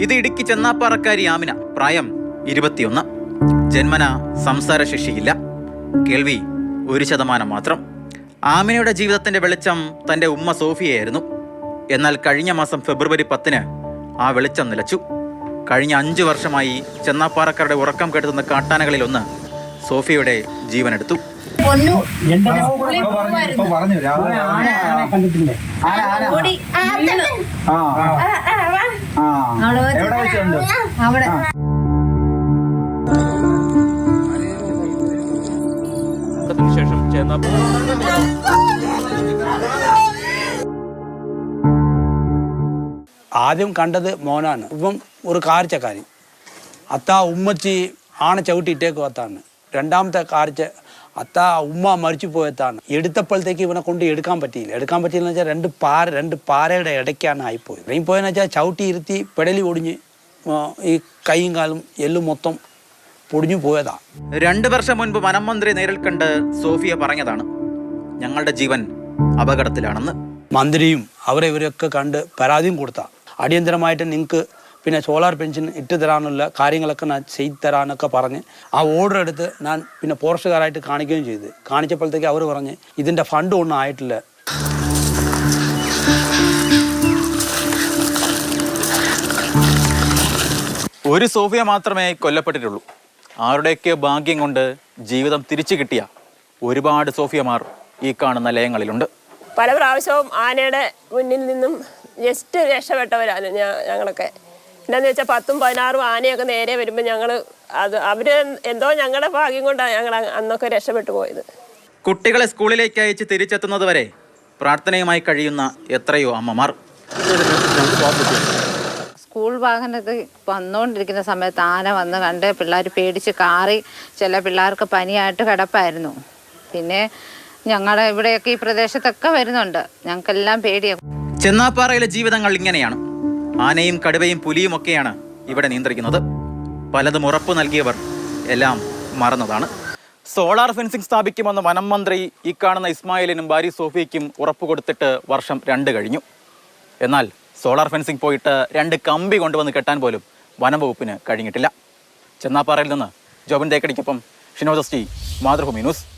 ഇത് ഇടുക്കി ചെന്നാപ്പാറക്കാരി ആമിന പ്രായം ഇരുപത്തിയൊന്ന്. ജന്മന സംസാരശേഷിയില്ല. കേൾവി ഒരു ശതമാനം മാത്രം. ആമിനയുടെ ജീവിതത്തിന്റെ വെളിച്ചം തന്റെ ഉമ്മ സോഫിയയായിരുന്നു. എന്നാൽ കഴിഞ്ഞ മാസം ഫെബ്രുവരി പത്തിന് ആ വെളിച്ചം നിലച്ചു. കഴിഞ്ഞ അഞ്ചു വർഷമായി ചെന്നാപ്പാറക്കാരുടെ ഉറക്കം കെടുത്തുന്ന കാട്ടാനകളിലൊന്ന് സോഫിയയുടെ ജീവനെടുത്തു. പറഞ്ഞു രാവിലെ കണ്ടിട്ടില്ലേ ഓടി ആ, തന്നെ. ആ ആ, ആ, വാ. ആ അവിടെ അവിടെ. ശേഷം ആദ്യം കണ്ടത് മോനാണ്. ഇപ്പം ഒരു കാർച്ചക്കാരി അത്ത ഉമ്മച്ചി ആണ ചവിട്ടിയിട്ടേക്ക് വത്താണ് രണ്ടാമത്തെ കാർച്ച അത്ത ഉമ്മ മരിച്ചു പോയത്താണ് എടുത്തപ്പോഴത്തേക്ക് ഇവനെ കൊണ്ട് എടുക്കാൻ പറ്റിയില്ല. എടുക്കാൻ പറ്റിയില്ലെന്ന് വെച്ചാൽ രണ്ട് പാര രണ്ട് പാരയുടെ ഇടയ്ക്കാണ് ആയിപ്പോയത്. ഇറങ്ങിപ്പോയെന്ന് വെച്ചാൽ ചവിട്ടി ഇരുത്തി പെടലി ഒടിഞ്ഞ് ഈ കൈയും കാലും എല്ലും മൊത്തം പൊടിഞ്ഞു പോയതാ. രണ്ട് വർഷം മുൻപ് വനം മന്ത്രി നേരിൽ കണ്ട് സോഫിയ പറഞ്ഞതാണ് ഞങ്ങളുടെ ജീവൻ അപകടത്തിലാണെന്ന്. മന്ത്രിയും അവരെ ഇവരെയൊക്കെ കണ്ട് പരാതിയും കൊടുത്ത. അടിയന്തരമായിട്ട് നിങ്ങൾക്ക് പിന്നെ സോളാർ പെൻഷൻ ഇട്ട് തരാനുള്ള കാര്യങ്ങളൊക്കെ ഞാൻ ചെയ്തു തരാനൊക്കെ പറഞ്ഞ് ആ ഓർഡർ എടുത്ത് ഞാൻ പിന്നെ പോർഷുകാരായിട്ട് കാണിക്കുകയും ചെയ്തു. കാണിച്ചപ്പോഴത്തേക്ക് അവർ പറഞ്ഞ് ഇതിന്റെ ഫണ്ട് ഒന്നും ആയിട്ടില്ല. ഒരു സോഫിയ മാത്രമേ കൊല്ലപ്പെട്ടിട്ടുള്ളൂ. ആരുടെയൊക്കെ ഭാഗ്യം കൊണ്ട് ജീവിതം തിരിച്ചു കിട്ടിയ ഒരുപാട് സോഫിയമാർ ഈ കാണുന്ന ലയങ്ങളിലുണ്ട്. പല പ്രാവശ്യവും ആനയുടെ മുന്നിൽ നിന്നും ജസ്റ്റ് രക്ഷപ്പെട്ടവരാണ് ഞാൻ ഞങ്ങളൊക്കെ. എന്താന്ന് വെച്ചാൽ പത്തും പതിനാറും ആനയൊക്കെ നേരെ വരുമ്പോൾ ഞങ്ങൾ അത് അവർ എന്തോ ഞങ്ങളുടെ ഭാഗ്യം കൊണ്ടാണ് ഞങ്ങൾ അന്നൊക്കെ രക്ഷപ്പെട്ടു പോയത്. കുട്ടികളെ സ്കൂളിലേക്ക് അയച്ച് തിരിച്ചെത്തുന്നത് വരെ പ്രാർത്ഥനയുമായി കഴിയുന്ന എത്രയോ അമ്മമാർ. സ്കൂൾ വാഹനത്തിൽ വന്നുകൊണ്ടിരിക്കുന്ന സമയത്ത് ആന വന്ന് കണ്ട് പിള്ളേർ പേടിച്ച് കാറി ചില പിള്ളേർക്ക് പനിയായിട്ട് കിടപ്പായിരുന്നു. പിന്നെ ഞങ്ങളുടെ ഇവിടെയൊക്കെ ഈ പ്രദേശത്തൊക്കെ വരുന്നുണ്ട്. ഞങ്ങൾക്കെല്ലാം പേടിയാണ് ചെന്നാപ്പാറയിലെ ജീവിതങ്ങൾ ഇങ്ങനെയാണ്. ആനയും കടുവയും പുലിയും ഒക്കെയാണ് ഇവിടെ നിയന്ത്രിക്കുന്നത്. പലതും ഉറപ്പ് നൽകിയവർ എല്ലാം മറന്നതാണ്. സോളാർ ഫെൻസിംഗ് സ്ഥാപിക്കുമെന്ന് വനം മന്ത്രി ഈ കാണുന്ന ഇസ്മായിലിനും ബാരി സോഫിയയ്ക്കും ഉറപ്പ് കൊടുത്തിട്ട് വർഷം രണ്ട് കഴിഞ്ഞു. എന്നാൽ സോളാർ ഫെൻസിംഗ് പോയിട്ട് രണ്ട് കമ്പി കൊണ്ടുവന്ന് കെട്ടാൻ പോലും വനംവകുപ്പിന് കഴിഞ്ഞിട്ടില്ല. ചെന്നാപ്പാറയിൽ നിന്ന് ജോബിൻ തേക്കടിക്കൊപ്പം ഷിനോദസ്റ്റി മാതൃഭൂമി ന്യൂസ്.